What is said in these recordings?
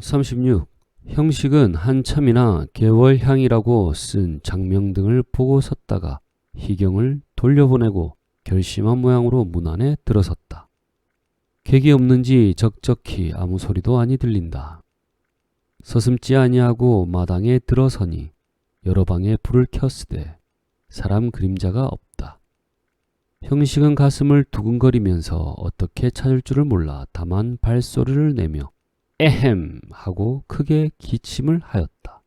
36. 형식은 한참이나 개월향이라고 쓴 장명 등을 보고 섰다가 희경을 돌려보내고 결심한 모양으로 문 안에 들어섰다. 객이 없는지 적적히 아무 소리도 아니 들린다. 서슴지 아니하고 마당에 들어서니 여러 방에 불을 켰으되 사람 그림자가 없다. 형식은 가슴을 두근거리면서 어떻게 찾을 줄을 몰라 다만 발소리를 내며 에헴 하고 크게 기침을 하였다.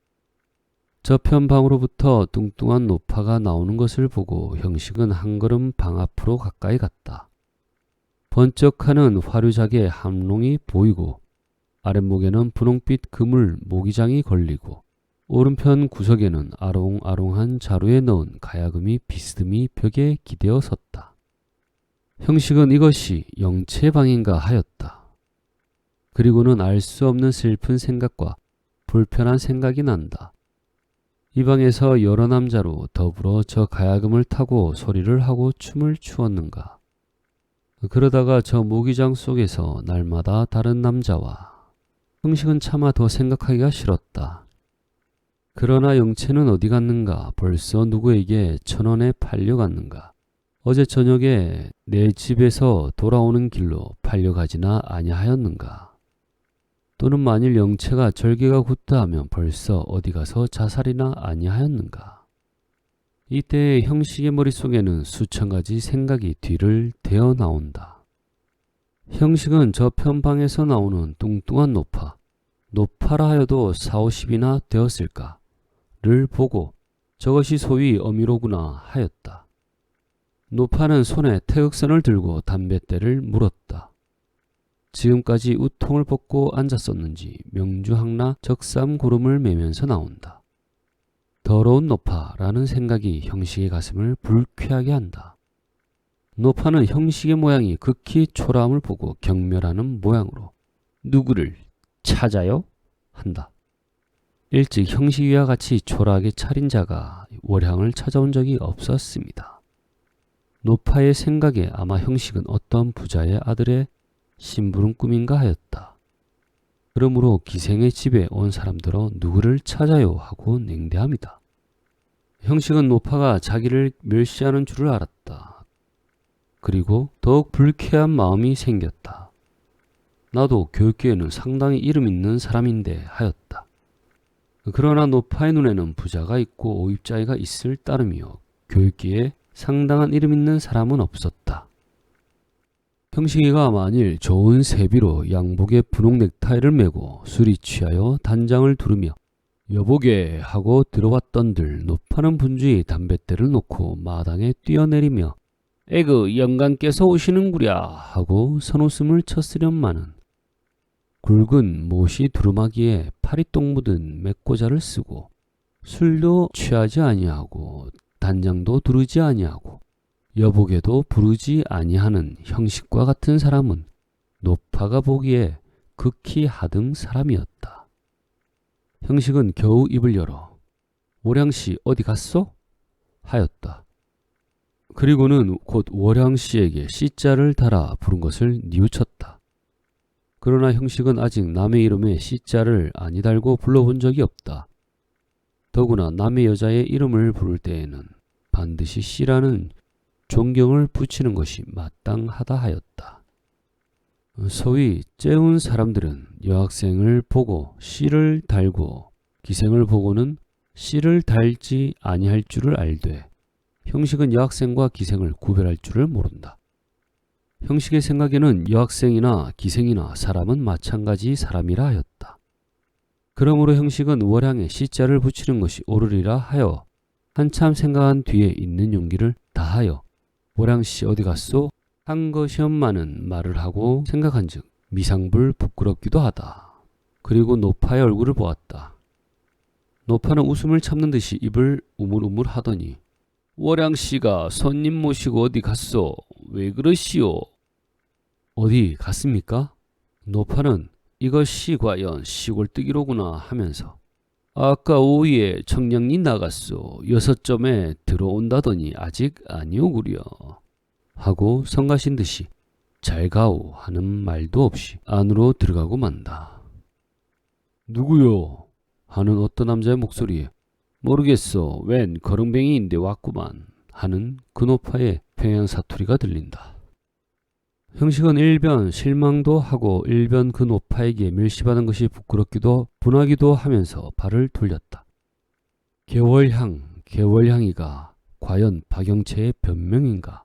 저편 방으로부터 뚱뚱한 노파가 나오는 것을 보고 형식은 한 걸음 방 앞으로 가까이 갔다. 번쩍하는 화류작의 함롱이 보이고 아랫목에는 분홍빛 그물 모기장이 걸리고 오른편 구석에는 아롱아롱한 자루에 넣은 가야금이 비스듬히 벽에 기대어 섰다. 형식은 이것이 영체방인가 하였다. 그리고는 알 수 없는 슬픈 생각과 불편한 생각이 난다. 이 방에서 여러 남자로 더불어 저 가야금을 타고 소리를 하고 춤을 추었는가. 그러다가 저 모기장 속에서 날마다 다른 남자와 형식은 차마 더 생각하기가 싫었다. 그러나 영채는 어디 갔는가? 벌써 누구에게 천원에 팔려갔는가? 어제 저녁에 내 집에서 돌아오는 길로 팔려가지나 아니하였는가? 또는 만일 영채가 절개가 굳다 하면 벌써 어디 가서 자살이나 아니하였는가? 이때 형식의 머릿속에는 수천 가지 생각이 뒤를 대어 나온다. 형식은 저 편방에서 나오는 뚱뚱한 노파, 노파라 하여도 사오십이나 되었을까? 를 보고 저것이 소위 어미로구나 하였다. 노파는 손에 태극선을 들고 담뱃대를 물었다. 지금까지 우통을 벗고 앉았었는지 명주항나 적삼구름을 매면서 나온다. 더러운 노파라는 생각이 형식의 가슴을 불쾌하게 한다. 노파는 형식의 모양이 극히 초라함을 보고 경멸하는 모양으로 누구를 찾아요? 한다. 일찍 형식이와 같이 초라하게 차린 자가 월향을 찾아온 적이 없었습니다. 노파의 생각에 아마 형식은 어떤 부자의 아들의 심부름 꿈인가 하였다. 그러므로 기생의 집에 온 사람들어 누구를 찾아요 하고 냉대합니다. 형식은 노파가 자기를 멸시하는 줄을 알았다. 그리고 더욱 불쾌한 마음이 생겼다. 나도 교육계에는 상당히 이름 있는 사람인데 하였다. 그러나 노파의 눈에는 부자가 있고 오입자가 있을 따름이요. 교육계에 상당한 이름 있는 사람은 없었다. 형식이가 만일 좋은 세비로 양복에 분홍 넥타이를 메고 술이 취하여 단장을 두르며 여보게 하고 들어왔던들 노파는 분주히 담뱃대를 놓고 마당에 뛰어내리며 에그 영감께서 오시는구랴 하고 선웃음을 쳤으련마는 굵은 못이 두루마기에 파리똥 묻은 맥고자를 쓰고 술도 취하지 아니하고 단장도 두르지 아니하고 여복에도 부르지 아니하는 형식과 같은 사람은 노파가 보기에 극히 하등 사람이었다. 형식은 겨우 입을 열어 오량씨 어디 갔소? 하였다. 그리고는 곧 월양씨에게 씨자를 달아 부른 것을 뉘우쳤다. 그러나 형식은 아직 남의 이름에 씨자를 아니 달고 불러본 적이 없다. 더구나 남의 여자의 이름을 부를 때에는 반드시 씨라는 존경을 붙이는 것이 마땅하다 하였다. 소위 째운 사람들은 여학생을 보고 씨를 달고 기생을 보고는 씨를 달지 아니할 줄을 알되 형식은 여학생과 기생을 구별할 줄을 모른다. 형식의 생각에는 여학생이나 기생이나 사람은 마찬가지 사람이라 하였다. 그러므로 형식은 월향에 씨자를 붙이는 것이 옳으리라 하여 한참 생각한 뒤에 있는 용기를 다하여 월향씨 어디 갔소? 한 것이 엄마는 말을 하고 생각한즉 미상불 부끄럽기도 하다. 그리고 노파의 얼굴을 보았다. 노파는 웃음을 참는 듯이 입을 우물우물 하더니 월양 씨가 손님 모시고 어디 갔소? 왜 그러시오? 어디 갔습니까? 노파는 이것이 과연 시골뜨기로구나 하면서 아까 오후에 청량리 나갔소. 여섯 점에 들어온다더니 아직 아니오구려. 하고 성가신 듯이 잘 가오 하는 말도 없이 안으로 들어가고 만다. 누구요? 하는 어떤 남자의 목소리에 모르겠어. 웬 거렁뱅이인데 왔구만. 하는 근호파의 평양 사투리가 들린다. 형식은 일변 실망도 하고 일변 근호파에게 멸시받은 것이 부끄럽기도 분하기도 하면서 발을 돌렸다. 개월향, 개월향이가 과연 박영채의 변명인가?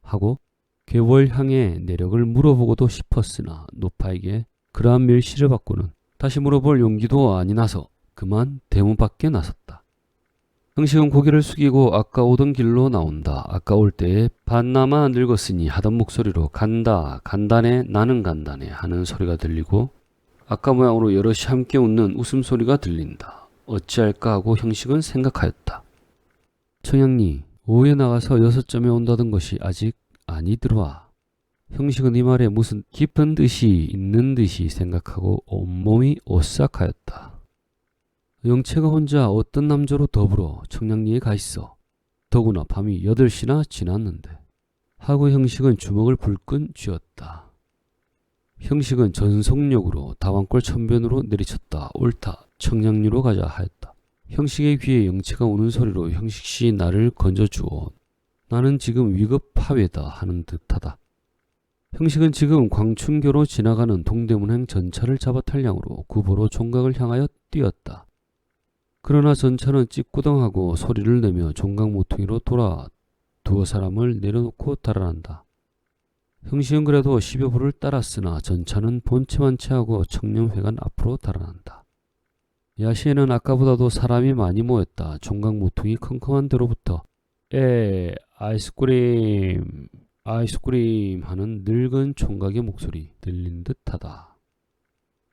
하고 개월향의 내력을 물어보고도 싶었으나 노파에게 그러한 멸시를 받고는 다시 물어볼 용기도 아니 나서 그만 대문 밖에 나섰다. 형식은 고개를 숙이고 아까 오던 길로 나온다. 아까 올 때에 반나마 늙었으니 하던 목소리로 간다, 간다네, 나는 간다네 하는 소리가 들리고 아까 모양으로 여럿이 함께 웃는 웃음소리가 들린다. 어찌할까 하고 형식은 생각하였다. 청양리, 오후에 나가서 여섯 점에 온다던 것이 아직 아니더라. 형식은 이 말에 무슨 깊은 뜻이 있는 듯이 생각하고 온몸이 오싹하였다. 영채가 혼자 어떤 남자로 더불어 청량리에 가 있어. 더구나 밤이 8시나 지났는데. 하고 형식은 주먹을 불끈 쥐었다. 형식은 전속력으로 다왕골 천변으로 내리쳤다. 옳다. 청량리로 가자 하였다. 형식의 귀에 영채가 우는 소리로 형식씨 나를 건져주어. 나는 지금 위급하외다 하는 듯하다. 형식은 지금 광춘교로 지나가는 동대문행 전차를 잡아 탈량으로 구보로 총각을 향하여 뛰었다. 그러나 전차는 찌꾸덩하고 소리를 내며 종각 모퉁이로 돌아 두어 사람을 내려놓고 달아난다. 형식은 그래도 10여 부를 따랐으나 전차는 본체만 채하고 청렴회관 앞으로 달아난다. 야시에는 아까보다도 사람이 많이 모였다. 종각 모퉁이 컴컴한 데로부터 에 아이스크림 아이스크림 하는 늙은 총각의 목소리 들린 듯하다.